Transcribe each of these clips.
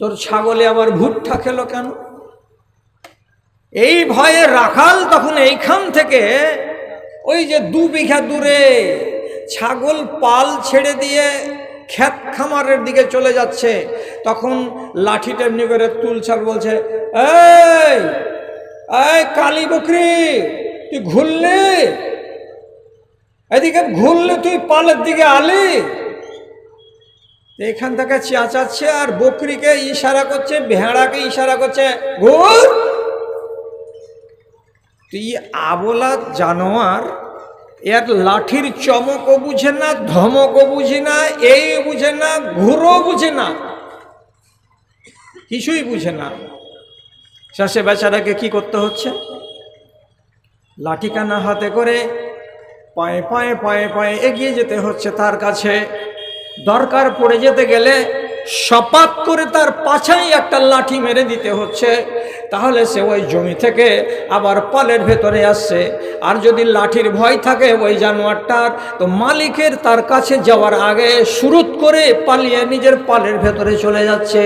তোর ছাগলে আবার ভুট্টা খেলো কেন? এই ভয়ে রাখাল তখন এইখান থেকে ওই যে দু বিঘা দূরে ছাগল পাল ছেড়ে দিয়ে খ্যাত খামারের দিকে চলে যাচ্ছে। তখন লাঠিটা এমনি করে তুলছাল বলছে এই কালী বকরি, তুই ঘুরলি? এদিকে ঘুরলে, তুই পালের দিকে আলি? এখান থেকে চেঁচাচ্ছে আর বকরিকে ইশারা করছে, ভেড়াকে ইশারা করছে। ঘুর! তুই আবলা জানোয়ার, এর লাঠির চমকও বুঝে না, ধমকও বুঝে না, এই বুঝে না, ঘুরও বুঝে না। কিছুই বুঝে না। শেষে বেচারাকে কি করতে হচ্ছে? লাঠিকানা হাতে করে পায়ে পায়ে পায়ে পায়ে এগিয়ে যেতে হচ্ছে তার কাছে। দরকার পড়ে যেতে গেলে শপাত করে তার পাছাই একটা লাঠি মেরে দিতে হচ্ছে। তাহলে সে ওই জমি থেকে আবার পালের ভেতরে আসছে আর যদি লাঠির ভয় থাকে ওই জানোয়ারটার, তো মালিকের তার কাছে যাওয়ার আগে শুরুত করে পালিয়ে নিজের পালের ভেতরে চলে যাচ্ছে।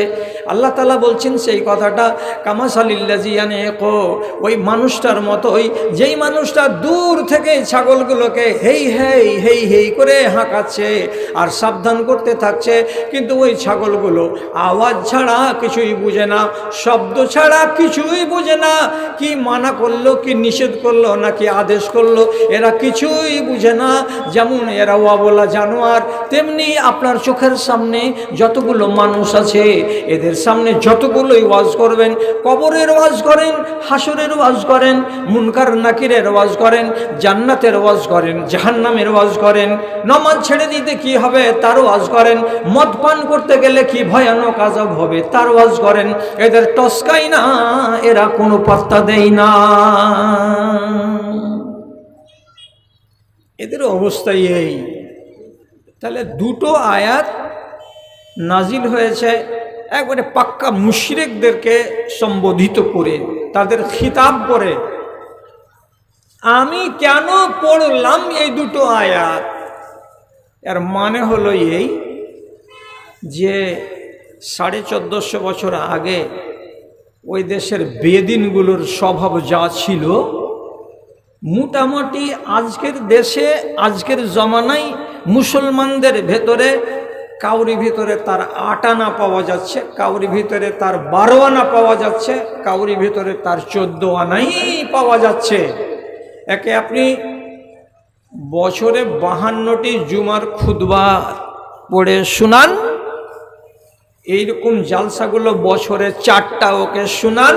আল্লাহ তালা বলছেন সেই কথাটা কামাসালিল্লাজিয়ানে কো ওই মানুষটার মতোই, যেই মানুষটা দূর থেকে ছাগলগুলোকে হেই হেই হেই হেই করে হাঁকাচ্ছে আর সাবধান করতে থাকছে। কিন্তু ওই ছাগলগুলো আওয়াজ ছাড়া কিছুই বুঝে না, শব্দ ছাড়া কিছুই বুঝে না। কি মানা করল, কি নিষেধ করল, নাকি আদেশ করল, এরা কিছুই বুঝে না। যেমন এরা ওয়াবলা জানোয়ার, তেমনি আপনার চোখের সামনে যতগুলো মানুষ আছে, এদের সামনে যতগুলোই ওয়াজ করবেন, কবরের ওয়াজ করেন, হাসরের ওয়াজ করেন, মুনকার, নাকিরের ওয়াজ করেন, জান্নাতের ওয়াজ করেন, জাহান্নামের ওয়াজ করেন, নমাজ ছেড়ে দিতে কি হবে, তার ওয়াজ করেন, মদ পান করতে গেলে কি ভয়ানক আজব হবে, তার ওয়াজ করেন, এদের টসকাই না। এরা কোনো পাত্তা দেয় না। এদের অবস্থাই এই। তাহলে দুটো আয়াত নাজিল হয়েছে, একবারে পাক্কা মুশরিকদেরকে সম্বোধিত করে, তাদের খিতাব করে আমি কেন পড়লাম এই দুটো আয়াত? এর মানে হলো এই যে সাড়ে চোদ্দোশো বছর আগে ওই দেশের বেদিনগুলোর স্বভাব যা ছিল, মোটামুটি আজকের দেশে, আজকের জমানায় মুসলমানদের ভেতরে, কাউরি ভিতরে তার আট আনা পাওয়া যাচ্ছে, কাউরি ভিতরে তার বারো আনা পাওয়া যাচ্ছে, কাউরি ভিতরে তার চোদ্দ আনাই পাওয়া যাচ্ছে। একে আপনি বছরে বাহান্নটি জুমার খুদবা পড়ে শুনান। এইরকম জালসাগুলো বছরে চারটা ওকে শুনান।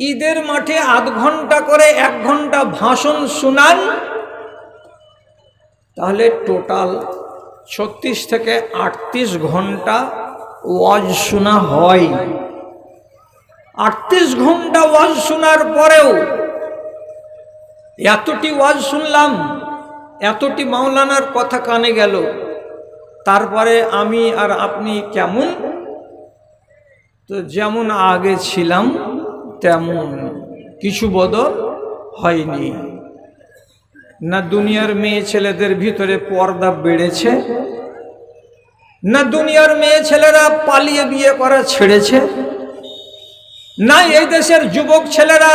ঈদের মাঠে আধ ঘণ্টা করে এক ঘণ্টা ভাষণ শুনান। তাহলে টোটাল ছত্রিশ থেকে আটত্রিশ ঘণ্টা ওয়াজ শোনা হয়। আটত্রিশ ঘণ্টা ওয়াজ শোনার পরেও এতটি ওয়াজ শুনলাম, এতটি মাওলানার কথা কানে গেল। তারপরে আমি আর আপনি কেমন? তো যেমন আগে ছিলাম, তেমন কিছু বদল হয়নি। না দুনিয়ার মেয়ে ছেলেদের ভিতরে পর্দা বেড়েছে, না দুনিয়ার মেয়ে ছেলেরা পালিয়ে বিয়ে করা ছেড়েছে, না এই দেশের যুবক ছেলেরা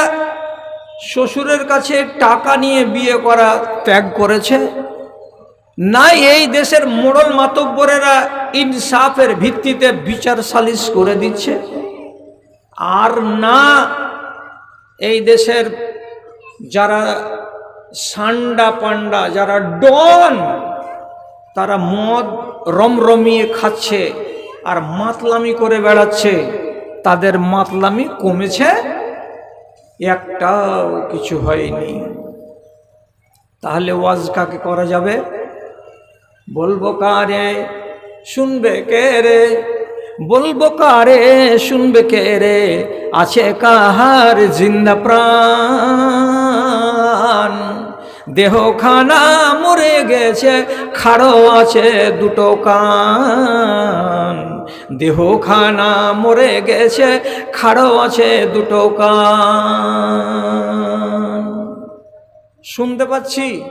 শ্বশুরের কাছে টাকা নিয়ে বিয়ে করা ত্যাগ করেছে। না এই দেশের মোড়ল মাতব্বরেরা ইনসাফের ভিত্তিতে বিচার সালিশ করে দিচ্ছে। আর না, এই দেশের যারা সান্ডা পান্ডা, যারা ডন, তারা মদ রমরমিয়ে খাচ্ছে আর মাতলামি করে বেড়াচ্ছে, তাদের মাতলামি কমেছে। একটাও কিছু হয়নি। তাহলে ওয়াজ কাকে করা যাবে? বলব কারে, শুনবে কে রে? বলব কারে, শুনবে কে রে? আছে কাহার জিন্দা প্রাণ। দেহখানা মরে গেছে, খাড়ো আছে দুটো কান। দেহখানা মরে গেছে, খাড়ো আছে দুটো কান। শুনতে পাচ্ছি?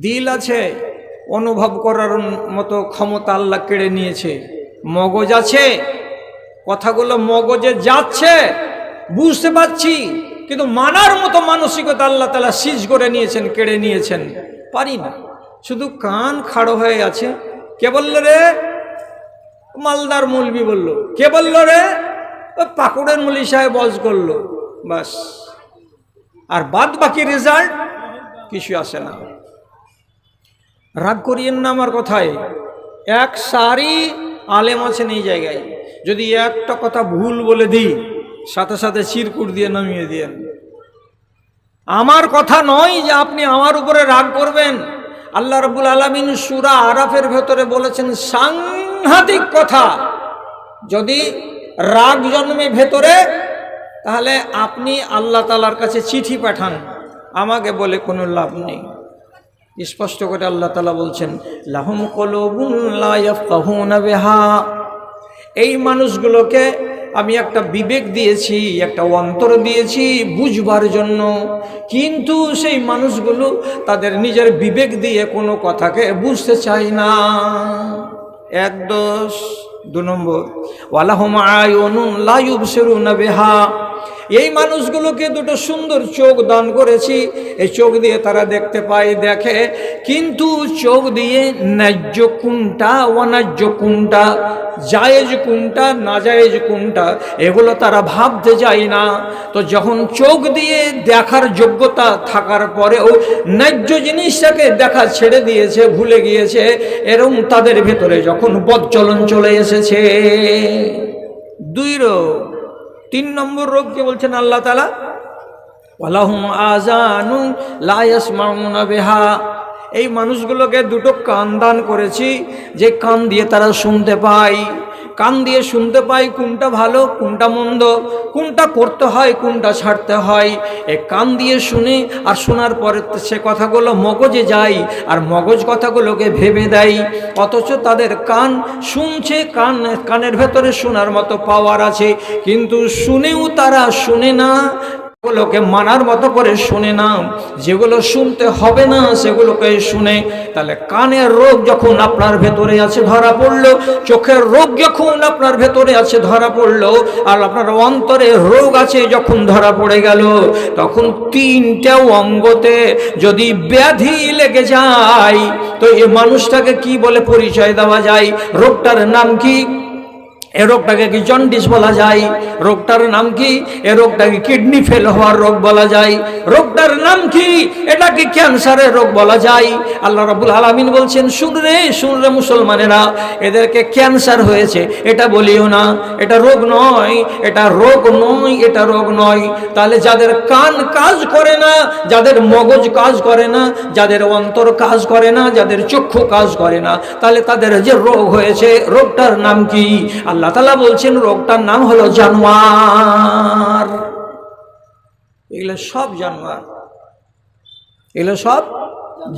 দিল আছে। অনুভব করার মতো ক্ষমতা আল্লাহ কেড়ে নিয়েছে। মগজ আছে, কথাগুলো মগজে যাচ্ছে, বুঝতে পারছি, কিন্তু মানার মতো মানসিকতা আল্লাহ তালা সিজ করে নিয়েছেন, কেড়ে নিয়েছেন। পারি না। শুধু কান খাড়ো হয়ে আছে। কে বলল রে? মালদার মৌলবি বলল। কে বলল রে? পাকুড়ের মলি সাহেব বজ করল। বাস। আর বাদ বাকি রেজাল্ট কিছু আসে না। রাগ করিয়েন না আমার কথায়। এক সারি আলেম আছেন এই জায়গায়। যদি একটা কথা ভুল বলে দিই, সাথে সাথে চিরকুট দিয়ে নামিয়ে দিয়েন। আমার কথা নয় যে আপনি আমার উপরে রাগ করবেন। আল্লাহ রবুল আলমিন সুরা আরাফের ভেতরে বলেছেন, সাংঘাতিক কথা। যদি রাগ জন্মে ভেতরে, তাহলে আপনি আল্লাহ তালার কাছে চিঠি পাঠান। আমাকে বলে কোনো লাভ নেই। স্পষ্ট করে আল্লাহ তালা বলছেন, লাহম ইয়াফকাহুনা এই মানুষগুলোকে আমি একটা বিবেক দিয়েছি, একটা অন্তর দিয়েছি বুঝবার জন্য। কিন্তু সেই মানুষগুলো তাদের নিজের বিবেক দিয়ে কোনো কথাকে বুঝতে চায় না। এক দোষ, দু নম্বর, ওয়ালাহুম আয়নুন লা ইউবসিরুনা বিহা। এই মানুষগুলোকে দুটো সুন্দর চোখ দান করেছি। এই চোখ দিয়ে তারা দেখতে পায়, দেখে, কিন্তু চোখ দিয়ে ন্যায্য কোনটা, অন্যায্য কোনটা, জায়েজ কোনটা, নাজায়েজ কোনটা, এগুলো তারা ভাবতে যায় না। তো যখন চোখ দিয়ে দেখার যোগ্যতা থাকার পরেও ন্যায্য জিনিসটাকে দেখা ছেড়ে দিয়েছে, ভুলে গিয়েছে, এরম তাদের ভেতরে যখন বদচলন চলে এসেছে। দুই রোগ। তিন নম্বর রোগ কে বলছেন আল্লাহ তালা ওয়ালাহুম আজানু লায়াস মাউনা বেহা। এই মানুষগুলোকে দুটো কান দান করেছি, যে কান দিয়ে তারা শুনতে পায়। কান দিয়ে শুনতে পাই কোনটা ভালো, কোনটা মন্দ, কোনটা করতে হয়, কোনটা ছাড়তে হয়। এ কান দিয়ে শুনে আর শোনার পরে সে কথাগুলো মগজে যায় আর মগজ কথাগুলোকে ভেবে দেয়। অথচ তাদের কান শুনছে, কান, কানের ভেতরে শোনার মতো পাওয়ার আছে। কিন্তু শুনেও তারা শুনে না গুলোকে মানার মতো করে শুনে না, যেগুলো শুনতে হবে না সেগুলোকে শুনে, তাহলে কানের রোগ যখন আপনার ভেতরে আছে ধরা পড়ল, চোখের রোগ যখন আপনার ভেতরে আছে ধরা পড়ল, আর আপনার অন্তরে রোগ আছে যখন ধরা পড়ে গেল, তখন তিনটা অঙ্গতে যদি ব্যাধি লেগে যায়, তো এই মানুষটাকে কি বলে পরিচয় দেওয়া যায়? রোগটার নাম কি? এ রোগটাকে কি জন্ডিস বলা যায়? রোগটার নাম কি? এ রোগটাকে কিডনি ফেল হওয়ার রোগ বলা যায়। রোগটার নাম কি? এটাকে ক্যান্সারের রোগ বলা যায়। আল্লাহ রাবুল আলমিন বলছেন শুনরে শুনরে মুসলমানেরা, এদেরকে ক্যান্সার হয়েছে। এটা বলিও না, এটা রোগ নয়, এটা রোগ নয়, এটা রোগ নয়। তাহলে যাদের কান কাজ করে না, যাদের মগজ কাজ করে না, যাদের অন্তর কাজ করে না, যাদের চক্ষু কাজ করে না, তাহলে তাদের যে রোগ হয়েছে, রোগটার নাম কি? আল্লাহ তালা বলছেন, রোগটার নাম হলো জানোয়ার। এগুলো সব জানোয়ার। এগুলো সব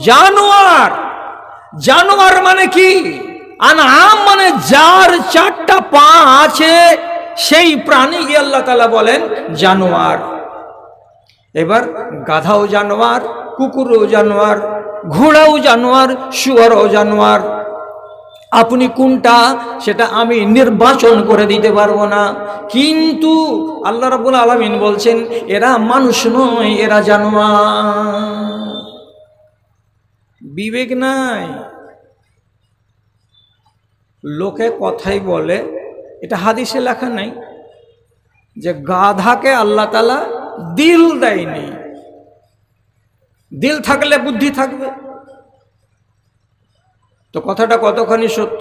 জানোয়ার। জানোয়ার মানে কি? আনাম মানে যার চারটা পা আছে, সেই প্রাণীকে আল্লাহ তালা বলেন জানোয়ার। এবার গাধাও জানোয়ার, কুকুরও জানোয়ার, ঘোড়াও জানোয়ার, শুয়ারও জানোয়ার। আপনি কোনটা, সেটা আমি নির্বাচন করে দিতে পারব না। কিন্তু আল্লাহ রাবুল আলমিন বলছেন, এরা মানুষ নয়, এরা জানোয়ার। বিবেক নাই। লোকে কথাই বলে, এটা হাদিসে লেখা নাই যে গাধাকে আল্লাহ তালা দিল দেয়নি। দিল থাকলে বুদ্ধি থাকবে। তো কথাটা কতখানি সত্য?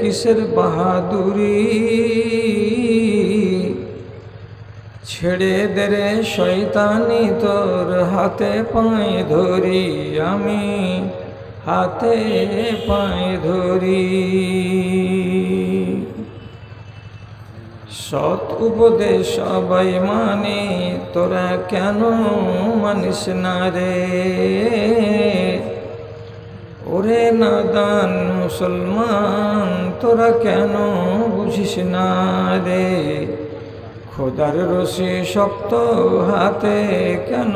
কিসের বাহাদুরি? ছেড়ে দে রে শয়তানি তোর হাতে পায়ে ধরি আমি, হাতে পায়ে ধরি। সৎ উপদেশ সবাই মানে তোরা কেন মানিস না রে? ওরে নাদান মুসলমান, তোরা কেন বুঝিস না রে? খোদার রশি শক্ত হাতে কেন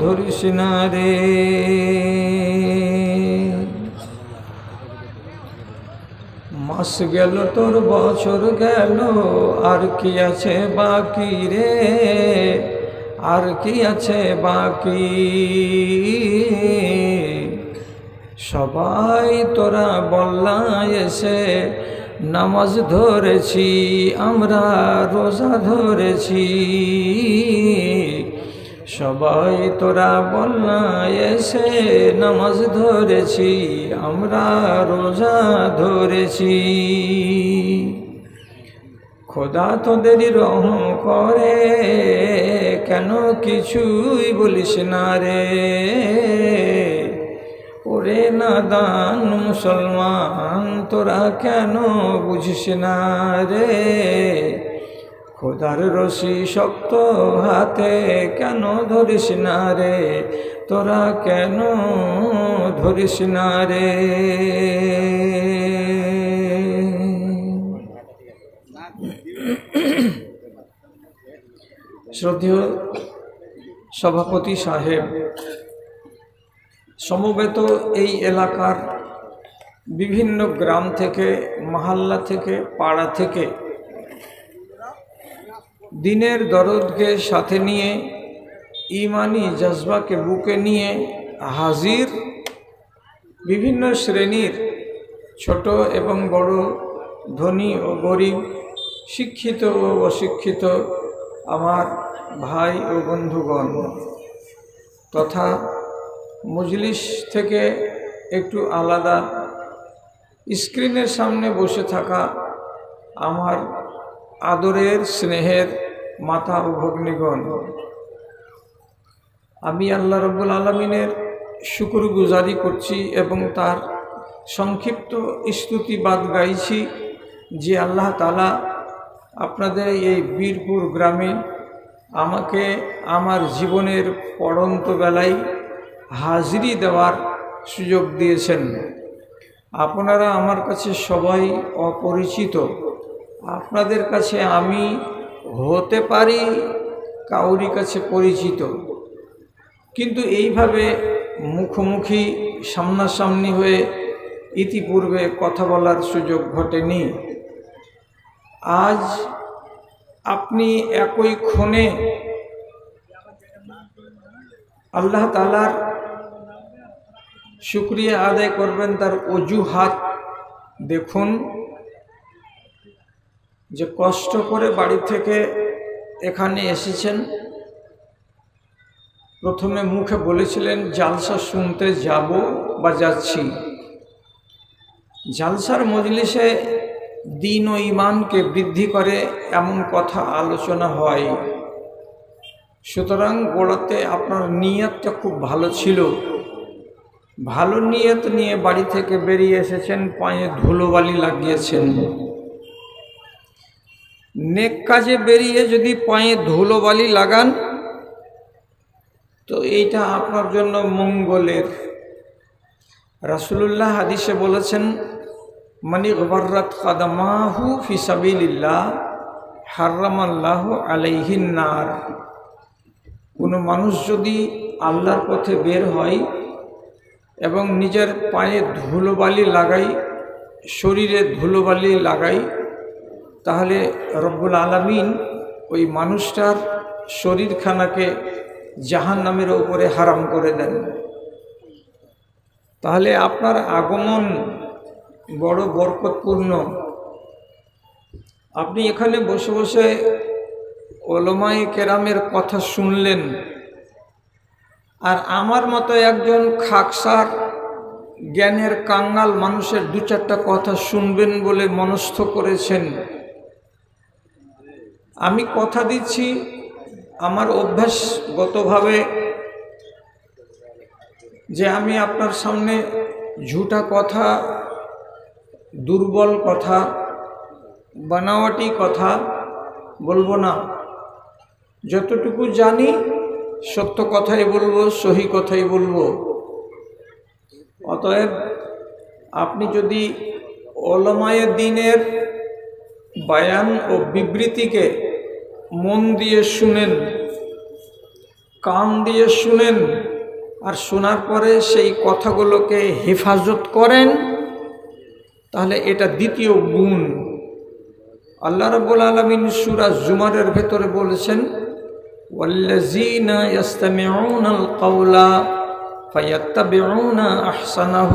ধরিস না রে? মাস গেল, তোর বছর গেল, আর কি আছে বাকি রে? আর কি আছে বাকি? সবাই তোরা বল্লা এসে নামাজ ধরেছি, আমরা রোজা ধরেছি। সবাই তোরা বল্লা এসে নামাজ ধরেছি, আমরা রোজা ধরেছি। খোদা তোদের রহম করে, কেন কিছুই বলিস না রে। ওরে নাদান মুসলমান, তোরা কেন বুঝিস না রে? খোদার রশি শক্ত হাতে কেন ধরিস না রে? তোরা কেন ধরিস না রে? শ্রদ্ধেয় সভাপতি সাহেব সমবেত এই এলাকার বিভিন্ন গ্রাম থেকে, মহাল্লা থেকে, পাড়া থেকে দিনের দরদকে সাথে নিয়ে, ইমানি জজবাকে বুকে নিয়ে হাজির বিভিন্ন শ্রেণির ছোট এবং বড় ধনী ও গরিব, শিক্ষিত ও অশিক্ষিত আমার ভাই ও বন্ধুগণ, তথা মজলিস থেকে একটু আলাদা। স্ক্রিনের সামনে বসে থাকা আমার আদরের স্নেহের মাথা ও ভগ্নীগণ, আমি আল্লাহ রব্বুল আলমিনের শুকুর গুজারি করছি এবং তার সংক্ষিপ্ত স্তুতিবাদ গাইছি যে আল্লাহ তালা আপনাদের এই বীরপুর গ্রামে আমাকে আমার জীবনের পড়ন্ত বেলায় হাজিরি দেওয়ার সুযোগ দিয়েছেন। আপনারা আমার কাছে সবাই অপরিচিত। আপনাদের কাছে আমি হতে পারি, কাউরি কাছে পরিচিত। কিন্তু এইভাবে মুখোমুখি, সামনাসামনি হয়ে ইতিপূর্বে কথা বলার সুযোগ ঘটেনি। আজ আপনি একই ক্ষণে আল্লাহ তালার শুক্রিয়া আদায় করবেন তার অজুহাত। দেখুন যে কষ্ট করে বাড়ি থেকে এখানে এসেছেন। প্রথমে মুখে বলেছিলেন, জালসা শুনতে যাব বা যাচ্ছি। জালসার মজলিসে দিন ও ইমানকে বৃদ্ধি করে এমন কথা আলোচনা হয়। সুতরাং গোড়াতে আপনার নিয়তটা খুব ভালো ছিল। ভালো নিয়ত নিয়ে বাড়ি থেকে বেরিয়ে এসেছেন, পায়ে ধুলোবালি লাগিয়েছেন। নেক কাজে বেরিয়ে যদি পায়ে ধুলোবালি লাগান, তো এইটা আপনার জন্য মঙ্গলের। রাসুলুল্লাহ হাদিসে বলেছেন, মানি গবর্রাত কাদামাহু ফিসাবিল্লাহ হার্রামাল্লাহ আলাইহিন্নার কোনো মানুষ যদি আল্লাহর পথে বের হয় এবং নিজের পায়ে ধুলোবালি লাগাই, শরীরে ধুলোবালি লাগাই, তাহলে রব্বুল আলমিন ওই মানুষটার শরীরখানাকে জাহান নামের উপরে হারাম করে দেন। তাহলে আপনার আগমন বড় বরকতপূর্ণ। আপনি এখানে বসে বসে ওলমাই কেরামের কথা শুনলেন। আর আমার মতো একজন খাকসার জ্ঞানের কাঙ্গাল মানুষের দু চারটা কথা শুনবেন বলে মনস্থ করেছেন। আমি কথা দিচ্ছি আমার অভ্যাসগতভাবে যে আমি আপনার সামনে ঝুটা কথা, দুর্বল কথা, বানাওয়াটি কথা বলব না। যতটুকু জানি সত্য কথাই বলব, সহি কথাই বলব। অতএব আপনি যদি ওলমায়ে দিনের বায়ান ও বিবৃতিকে মন দিয়ে শুনেন, কান দিয়ে শুনেন, আর শোনার পরে সেই কথাগুলোকে হেফাজত করেন, তাহলে এটা দ্বিতীয় গুণ। আল্লাহ রব্বুল আলমিন সুরা জুমারের ভেতরে বলেছেন والذين يستمعون القول فيتبعون أحسنه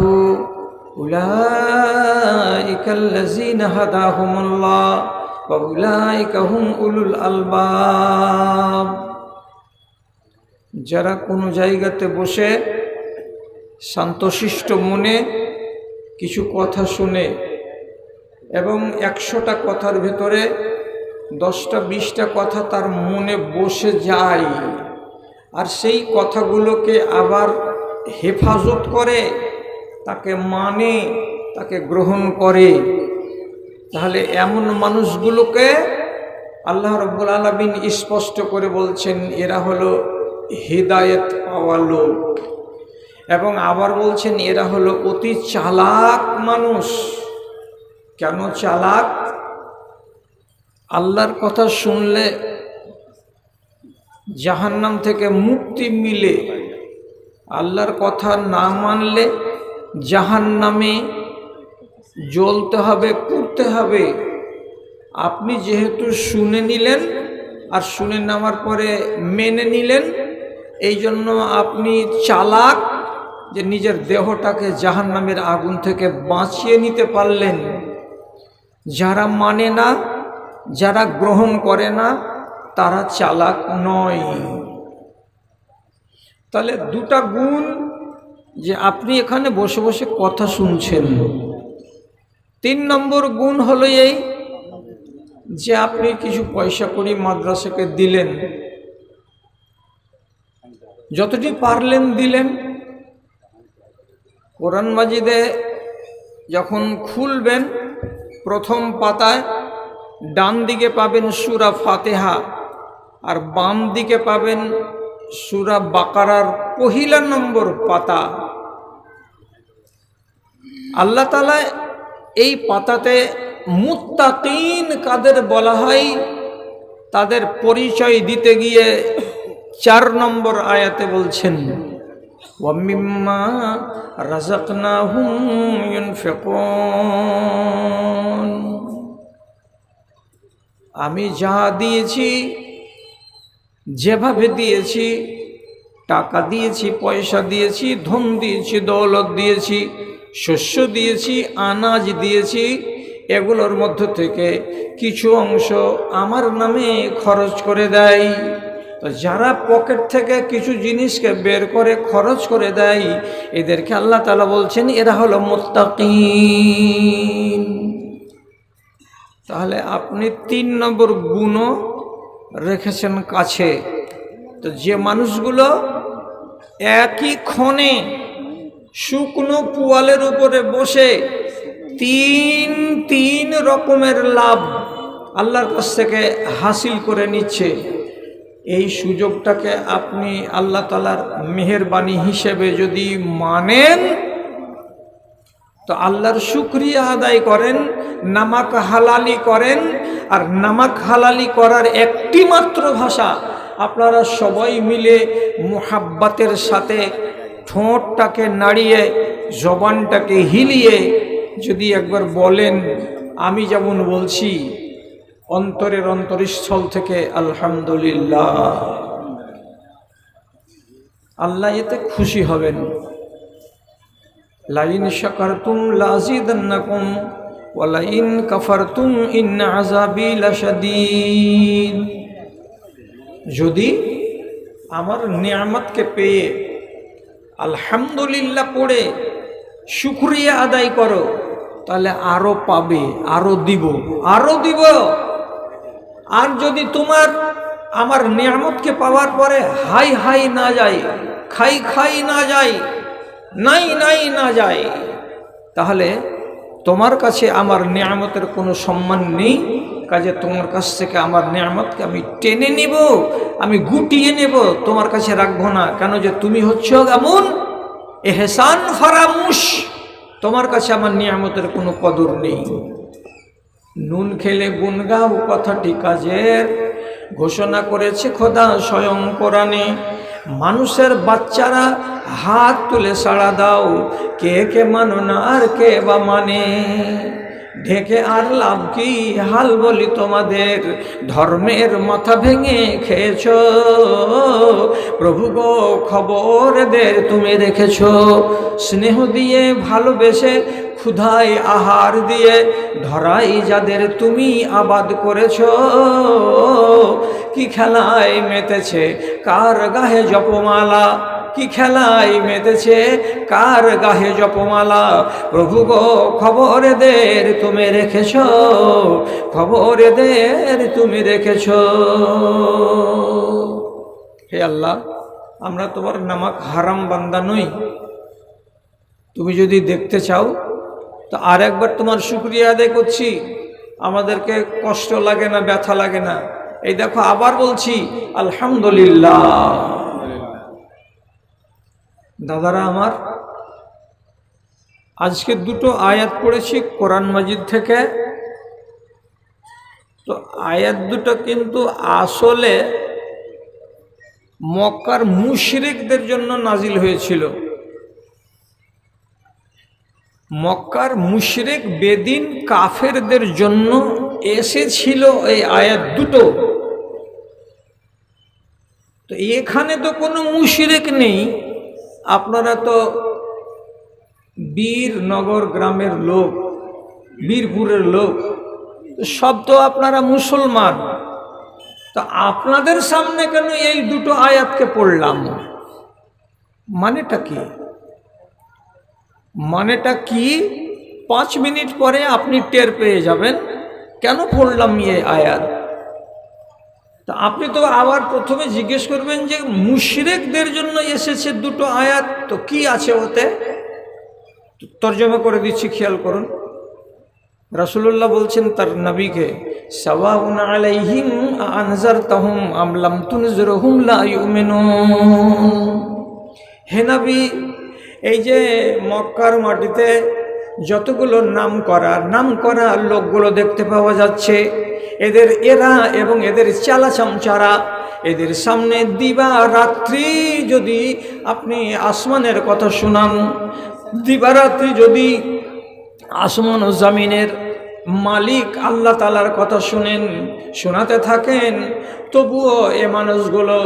أولئك الذين هداهم الله وأولئك هم أولو الألباب যারা কোনো জায়গাতে বসে শান্তশিষ্ট মনে কিছু কথা শুনে এবং একশোটা কথার ভেতরে দশটা, বিশটা কথা তার মনে বসে যায়। আর সেই কথাগুলোকে আবার হেফাজত করে, তাকে মানে তাকে গ্রহণ করে। তাহলে এমন মানুষগুলোকে আল্লাহ রব্বুল আলমিন স্পষ্ট করে বলছেন, এরা হলো হৃদায়ত পাওয়া লোক। এবং আবার বলছেন, এরা হলো অতি চালাক মানুষ। কেন চালাক? আল্লাহর কথা শুনলে জাহান্নাম থেকে মুক্তি মিলে। আল্লাহর কথা না মানলে জাহান্নামে জ্বলতে হবে, পুড়তে হবে। আপনি যেহেতু শুনে নিলেন আর শুনে নেওয়ার পরে মেনে নিলেন, এই জন্য আপনি চালাক যে নিজের দেহটাকে জাহান্নামের আগুন থেকে বাঁচিয়ে নিতে পারলেন। যারা মানে না যারা গ্রহণ করে না, তারা চালাক নয়। তাহলে দুটা গুণ যে আপনি এখানে বসে বসে কথা শুনছেন। তিন নম্বর গুণ হলো এই যে আপনি কিছু পয়সা করি মাদ্রাসাকে দিলেন। যতটি পারলেন দিলেন। কোরআন মাজিদে যখন খুলবেন প্রথম পাতায় ডান দিকে পাবেন সুরা ফাতেহা আর বাম দিকে পাবেন সুরা বাকারার পহিলা নম্বর পাতা। আল্লাহ তালা এই পাতাতে মুত্তাকিন কাদের বলা হয়, তাদের পরিচয় দিতে গিয়ে চার নম্বর আয়াতে বলছেন ওয়ামিম্মা রাজাকনাহুম ইউনফিকুন। আমি যা দিয়েছি, যেভাবে দিয়েছি, টাকা দিয়েছি, পয়সা দিয়েছি, ধন দিয়েছি, দৌলত দিয়েছি, শস্য দিয়েছি, আনাজ দিয়েছি, এগুলোর মধ্য থেকে কিছু অংশ আমার নামে খরচ করে দেয়। তো যারা পকেট থেকে কিছু জিনিসকে বের করে খরচ করে দেয়, এদেরকে আল্লাহ তালা বলছেন, এরা হলো মোত্তাকিন। তাহলে আপনি তিন নম্বর গুণও রেখেছেন কাছে। তো যে মানুষগুলো একই ক্ষণে শুকনো পুয়ালের উপরে বসে তিন তিন রকমের লাভ আল্লাহর কাছ থেকে হাসিল করে নিচ্ছে, এই সুযোগটাকে আপনি আল্লাহ তালার মেহরবানি হিসেবে যদি মানেন তো আল্লাহর শুক্রিয়া আদায় করেন, নামাক হালালি করেন, আর নামাক হালালি করার একটি মাত্র ভাষা আপনারা সবাই মিলে মোহাব্বাতের সাথে ঠোঁটটাকে নাড়িয়ে, জবানটাকে হিলিয়ে যদি একবার বলেন, আমি যেমন বলছি, অন্তরের অন্তরস্থল থেকে আলহামদুলিল্লাহ। আল্লাহ এতে খুশি হবেন। Line Shakor শাকারতুম লাজিদান্নাকুম ওয়ালাইন কাফারতুম in আজাবি লাশাদীদ। যদি আমার নিয়ামতকে পেয়ে আলহামদুলিল্লাহ পড়ে, শুক্রিয়া আদায় করো, তাহলে আরও পাবে আরও দিব আরও দিব। আর যদি তোমার, আমার নিয়ামতকে পাওয়ার পরে হাই হাই না যায়, খাই খাই না যায় নাই নাই, না যায়। তাহলে তোমার কাছে আমার নিয়ামতের কোনো সম্মান নেই। কাজে তোমার কাছ থেকে আমার নিয়ামতকে আমি টেনে নিব, আমি গুটিয়ে নেব, তোমার কাছে রাখব না। কেন যে তুমি হচ্ছ এমন? এহসান ফারামুশ। তোমার কাছে আমার নিয়ামতের কোনো কদর নেই। নুন খেলে গুন গাও কথাটি কাজের। ঘোষণা করেছে খোদা স্বয়ং কোরআনে। মানুষের বাচ্চারা হাত তুলে সাড়া দাও। কে কে মানো না আর কে বা মানে? ঢেকে আর লাভ কি? হাল বলি তোমাদের, ধর্মের মাথা ভেঙে খেয়েছ। প্রভু গো খবরদের তুমি রেখেছ। স্নেহ দিয়ে ভালোবেসে ক্ষুধায় আহার দিয়ে ধরাই যাদের তুমি আবাদ করেছ। কি খেলায় মেতেছে কার গাহে জপমালা? কি খেলায় মেতেছে কার গাহে জপমালা? প্রভু গো খবর এদের তুমি রেখেছ খবর এদের তুমি রেখেছ। হে আল্লাহ, আমরা তোমার নামাক হারাম বান্দা নই। তুমি যদি দেখতে চাও তো আর একবার তোমার শুক্রিয়া আদায় করছি। আমাদেরকে কষ্ট লাগে না, ব্যথা লাগে না। এই দেখো আবার বলছি, আলহামদুলিল্লাহ। দাদারা আমার, আজকে দুটো আয়াত পড়েছি কোরআন মাজিদ থেকে। তো আয়াত দুটো কিন্তু আসলে মক্কার মুশরিকদের জন্য নাজিল হয়েছিল। মক্কার মুশরেক বেদিন কাফেরদের জন্য এসেছিল এই আয়াত দুটো। তো এখানে তো কোনো মুশরেক নেই। আপনারা তো বীরনগর গ্রামের লোক, বীরপুরের লোক সব তো আপনারা মুসলমান। তো আপনাদের সামনে কেন এই দুটো আয়াতকে পড়লাম? মানেটা কি? মানেটা কি? পাঁচ মিনিট পরে আপনি টের পেয়ে যাবেন, কেন পড়লাম এই আয়াত? তা আপনি তো আবার প্রথমে জিজ্ঞেস করবেন যে মুশরিকদের জন্য এসেছে দুটো আয়াত, তো কি আছে ওতে? তর্জমা করে দিচ্ছি, খেয়াল করুন। রাসুল্লাহ বলছেন, তার নবীকে আলাইহিম হে নবী এই যে মক্কার মাটিতে যতগুলো নাম করা নাম করা লোকগুলো দেখতে পাওয়া যাচ্ছে, এদের এরা এবং এদের চালা চামচারা এদের সামনে দিবা রাত্রি যদি আপনি আসমানের কথা শুনান দিবারাত্রি যদি আসমান ও জামিনের মালিক আল্লাহ তালার কথা শুনেন, শোনাতে থাকেন, তবুও এ মানুষগুলো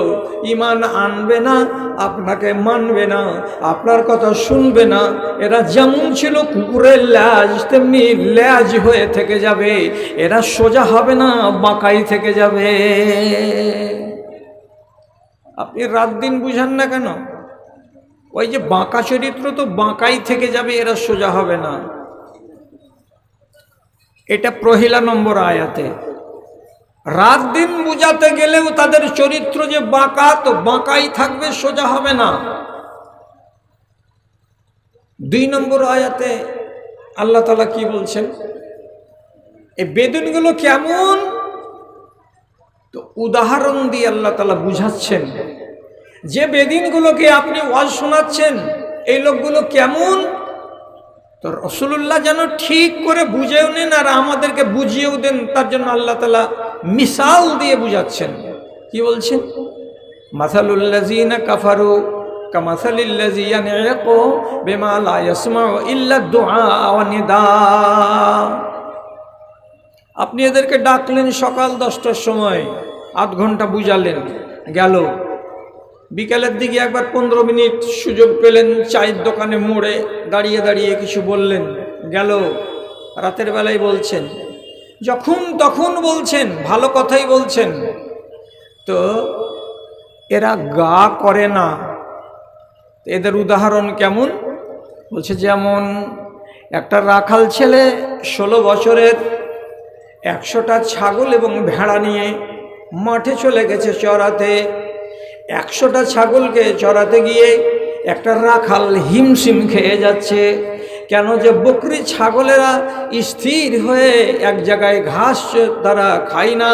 ইমান আনবে না, আপনাকে মানবে না, আপনার কথা শুনবে না, এরা যেমন ছিল কুকুরের ল্যাজ, তেমনি ল্যাজ হয়ে থেকে যাবে, এরা সোজা হবে না, বাঁকাই থেকে যাবে। আপনি রাত দিন বুঝান না কেন? ওই যে বাঁকা চরিত্র তো বাঁকাই থেকে যাবে, এরা সোজা হবে না। এটা প্রহিলা নম্বর আয়াতে। রাত দিন বুঝাতে গেলেও তাদের চরিত্র যে বাঁকা, তো বাঁকাই থাকবে, সোজা হবে না। দুই নম্বর আয়াতে আল্লাহ তালা কি বলছেন? এই বেদনগুলো কেমন? তো উদাহরণ দিয়ে আল্লাহ তালা বুঝাচ্ছেন, যে বেদিনগুলোকে আপনি ওয়াজ শোনাচ্ছেন, এই লোকগুলো কেমন? তো রসুল্লাহ যেন ঠিক করে বুঝেও নেন আর আমাদেরকে বুঝিয়েও দেন, তার জন্য আল্লাহ তালা মিসাল দিয়ে বুঝাচ্ছেন। কি বলছেন? মাসালুল্লাজিনা কাফারু আপনি এদেরকে ডাকলেন সকাল দশটার সময়, আধ ঘণ্টা বুঝালেন, গেল। বিকালের দিকে একবার পনেরো মিনিট সুযোগ পেলেন চায়ের দোকানে মোড়ে দাঁড়িয়ে দাঁড়িয়ে কিছু বললেন। গেল। রাতের বেলায় বলছেন, যখন তখন বলছেন, ভালো কথাই বলছেন। তো এরা গা করে না। এদের উদাহরণ কেমন? বলছে, যেমন একটা রাখাল ছেলে ষোলো বছরের একশোটা ছাগল এবং ভেড়া নিয়ে মাঠে চলে গেছে চড়াতে একশোটা ছাগলকে চড়াতে গিয়ে একটা রাখাল হিমশিম খেয়ে যাচ্ছে। কেন যে বকরি ছাগলেরা স্থির হয়ে এক জায়গায় ঘাস তারা খায় না,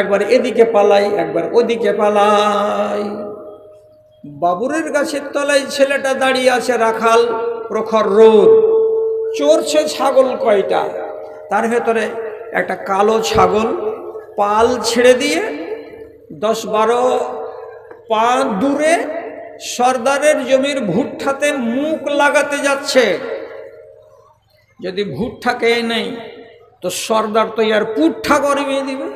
একবার এদিকে পালাই একবার ওদিকে পালাই বাবুরের গাছের তলায় ছেলেটা দাঁড়িয়ে আছে রাখাল প্রখর রোদ। চড়ছে ছাগল কয়টা? তার ভেতরে একটা কালো ছাগল, পাল ছেড়ে দিয়ে দশ বারো পা দূরে সর্দারের জমির ভুট্টাতে মুখ লাগাতে যাচ্ছে। যদি ভুট্টা খেয়ে নেই, তো সর্দার তো ইয়ার পুট্ঠা গরমিয়ে দিবে।